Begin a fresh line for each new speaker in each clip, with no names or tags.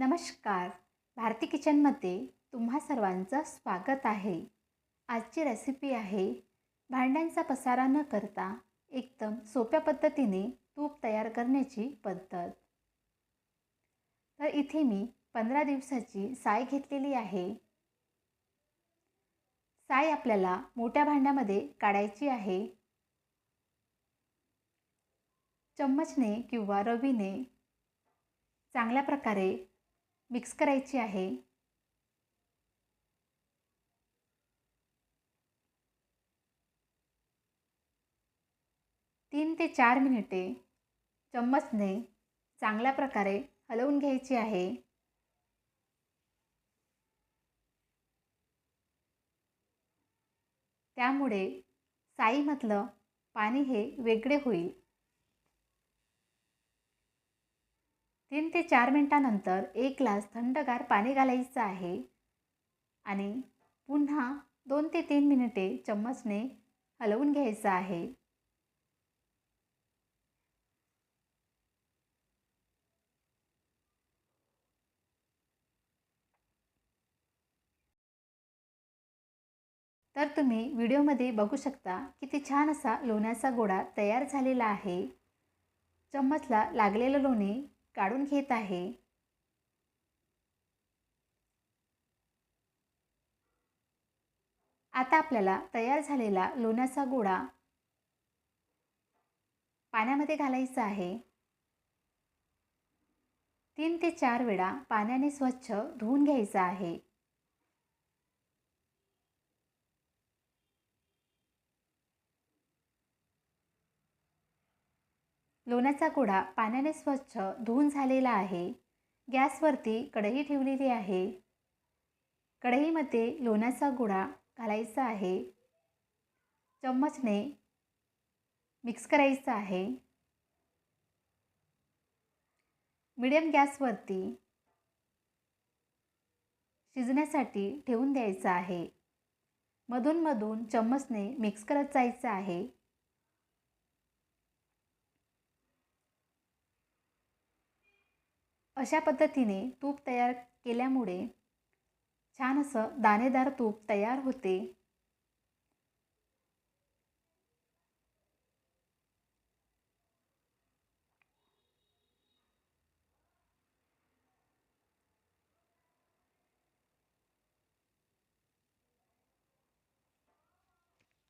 नमस्कार. भारती किचनमध्ये तुम्हा सर्वांचं स्वागत आहे. आजची रेसिपी आहे भांड्यांचा पसारा न करता एकदम सोप्या पद्धतीने तूप तयार करण्याची पद्धत. तर इथे मी पंधरा दिवसाची साय घेतलेली आहे. साय आपल्याला मोठ्या भांड्यामध्ये काढायची आहे. चम्मचने किंवा रवीने चांगल्या प्रकारे मिक्स करायची आहे. तीन ते चार मिनिटे चम्मचने चांगल्या प्रकारे हलवून घ्यायची आहे. त्यामुळे साईमधलं पाणी हे वेगळे होईल. तीन ते चार मिनटानंतर एक ग्लास थंडगार पाणी घालायचं आहे आणि पुन्हा दोन ते तीन मिनिटे चम्मचने हलवून घ्यायचं आहे. तर तुम्ही व्हिडिओमध्ये बघू शकता किती छान असा लोण्याचा गोळा तयार झालेला आहे. चम्मचला लागलेलं लोणी काढून घेत आहे. आता आपल्याला तयार झालेला लोण्याचा गोळा पाण्यामध्ये घालायचा आहे. तीन ते चार वेळा पाण्याने स्वच्छ धुवून घ्यायचा आहे. लोण्याचा गोळा पाण्याने स्वच्छ धुवून झालेला आहे. गॅसवरती कढई ठेवलेली आहे. कढईमध्ये लोण्याचा गोळा घालायचा आहे. चम्मचने मिक्स करायचं आहे. मिडियम गॅसवरती शिजण्यासाठी ठेवून द्यायचं आहे. मधूनमधून चम्मचने मिक्स करत जायचं आहे. अशा पद्धतीने तूप तयार केल्यामुळे छान असं दाणेदार तूप तयार होते.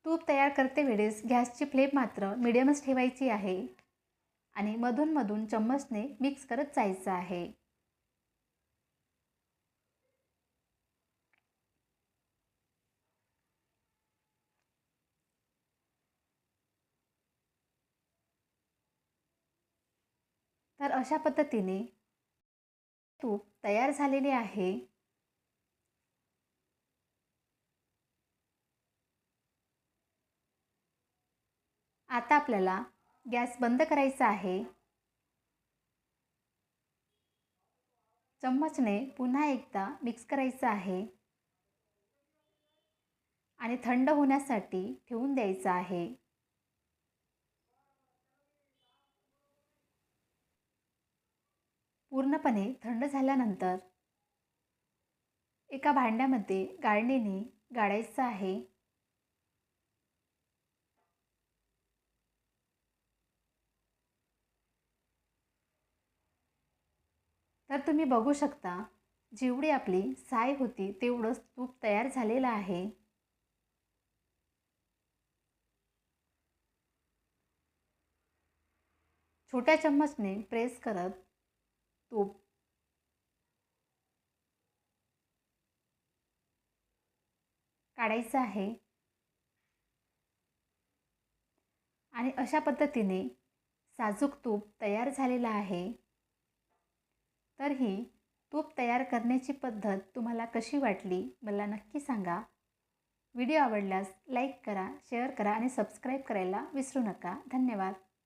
तूप तयार करते वेळेस गॅसची फ्लेम मात्र मिडियमच ठेवायची आहे. आणि मधूनमधून चम्मचने मिक्स करत जायचं आहे. तर अशा पद्धतीने तूप तयार झालेले आहे. आता आपल्याला गॅस बंद करायचा आहे. चम्मचने पुन्हा एकदा मिक्स करायचं आहे. आणि थंड होण्यासाठी ठेवून द्यायचं आहे. पूर्णपणे थंड झाल्यानंतर एका भांड्यामध्ये गाळणीने गाळायचं आहे. तर तुम्ही बघू शकता जेवढी आपली साय होती तेवढंच तूप तयार झालेलं आहे. छोट्या चम्मचने प्रेस करत तूप. काढायचं आहे. आणि अशा पद्धतीने साजूक तूप तयार झालेलं आहे. तर ही तूप तयार करण्याची पद्धत तुम्हाला कशी वाटली मला नक्की सांगा. व्हिडिओ आवडल्यास लाईक करा शेअर करा आणि सबस्क्राईब करायला विसरू नका. धन्यवाद.